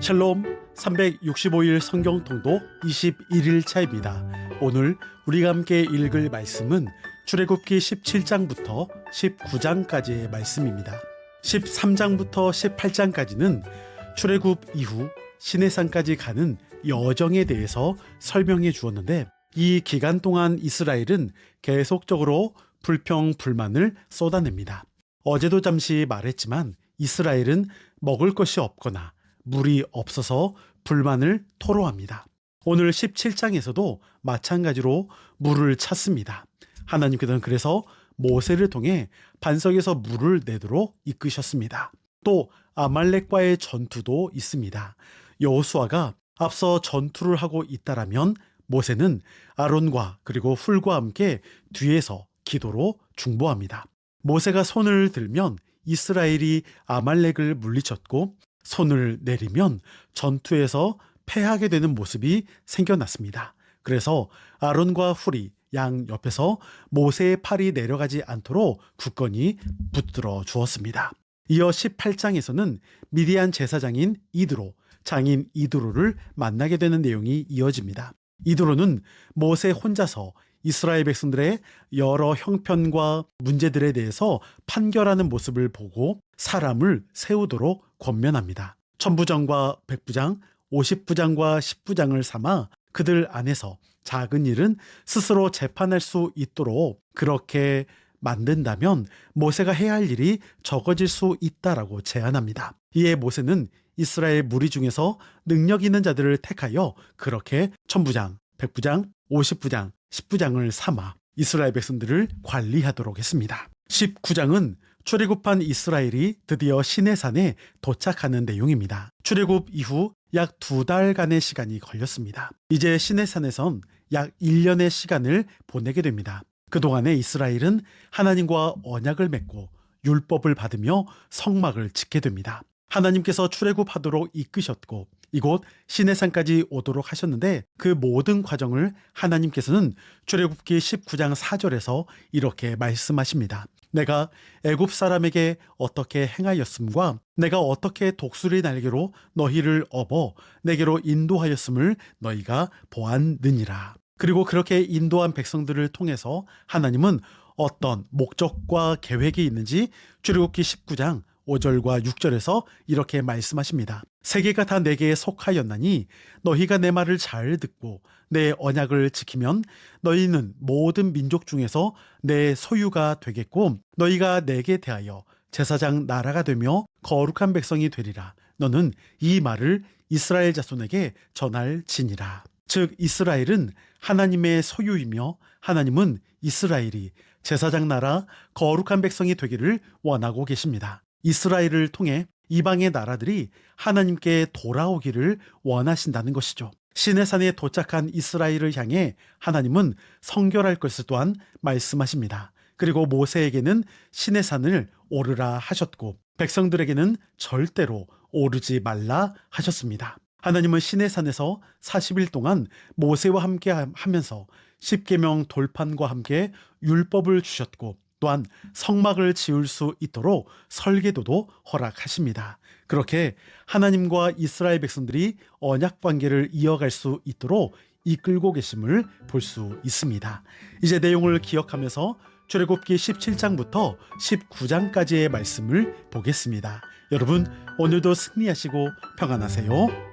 샬롬 365일 성경 통독 21일 차입니다. 오늘 우리가 함께 읽을 말씀은 출애굽기 17장부터 19장까지의 말씀입니다. 13장부터 18장까지는 출애굽 이후 시내산까지 가는 여정에 대해서 설명해 주었는데 이 기간 동안 이스라엘은 계속적으로 불평 불만을 쏟아냅니다. 어제도 잠시 말했지만 이스라엘은 먹을 것이 없거나 물이 없어서 불만을 토로합니다. 오늘 17장에서도 마찬가지로 물을 찾습니다. 하나님께서는 그래서 모세를 통해 반석에서 물을 내도록 이끄셨습니다. 또 아말렉과의 전투도 있습니다. 여호수아가 앞서 전투를 하고 있다라면 모세는 아론과 그리고 훌과 함께 뒤에서 기도로 중보합니다. 모세가 손을 들면 이스라엘이 아말렉을 물리쳤고 손을 내리면 전투에서 패하게 되는 모습이 생겨났습니다. 그래서 아론과 훌이 양 옆에서 모세의 팔이 내려가지 않도록 굳건히 붙들어 주었습니다. 이어 18장에서는 미디안 제사장인 이드로, 장인 이드로를 만나게 되는 내용이 이어집니다. 이드로는 모세 혼자서 이스라엘 백성들의 여러 형편과 문제들에 대해서 판결하는 모습을 보고 사람을 세우도록 권면합니다. 천부장과 백부장, 오십부장과 십부장을 삼아 그들 안에서 작은 일은 스스로 재판할 수 있도록 그렇게 만든다면 모세가 해야 할 일이 적어질 수 있다라고 제안합니다. 이에 모세는 이스라엘 무리 중에서 능력 있는 자들을 택하여 그렇게 천부장, 백부장, 오십부장, 십부장을 삼아 이스라엘 백성들을 관리하도록 했습니다. 19장은 출애굽한 이스라엘이 드디어 시내산에 도착하는 내용입니다. 출애굽 이후 약 두 달간의 시간이 걸렸습니다. 이제 시내산에선 약 1년의 시간을 보내게 됩니다. 그동안에 이스라엘은 하나님과 언약을 맺고 율법을 받으며 성막을 짓게 됩니다. 하나님께서 출애굽하도록 이끄셨고 이곳 시내산까지 오도록 하셨는데 그 모든 과정을 하나님께서는 출애굽기 19장 4절에서 이렇게 말씀하십니다. 내가 애굽 사람에게 어떻게 행하였음과 내가 어떻게 독수리 날개로 너희를 업어 내게로 인도하였음을 너희가 보았느니라. 그리고 그렇게 인도한 백성들을 통해서 하나님은 어떤 목적과 계획이 있는지 출애굽기 19장 5절과 6절에서 이렇게 말씀하십니다. 세계가 다 내게 속하였나니 너희가 내 말을 잘 듣고 내 언약을 지키면 너희는 모든 민족 중에서 내 소유가 되겠고 너희가 내게 대하여 제사장 나라가 되며 거룩한 백성이 되리라. 너는 이 말을 이스라엘 자손에게 전할 지니라. 즉 이스라엘은 하나님의 소유이며 하나님은 이스라엘이 제사장 나라 거룩한 백성이 되기를 원하고 계십니다. 이스라엘을 통해 이방의 나라들이 하나님께 돌아오기를 원하신다는 것이죠. 시내산에 도착한 이스라엘을 향해 하나님은 성결할 것을 또한 말씀하십니다. 그리고 모세에게는 시내산을 오르라 하셨고 백성들에게는 절대로 오르지 말라 하셨습니다. 하나님은 시내산에서 40일 동안 모세와 함께 하면서 십계명 돌판과 함께 율법을 주셨고 또한 성막을 지을 수 있도록 설계도도 허락하십니다. 그렇게 하나님과 이스라엘 백성들이 언약 관계를 이어갈 수 있도록 이끌고 계심을 볼 수 있습니다. 이제 내용을 기억하면서 출애굽기 17장부터 19장까지의 말씀을 보겠습니다. 여러분 오늘도 승리하시고 평안하세요.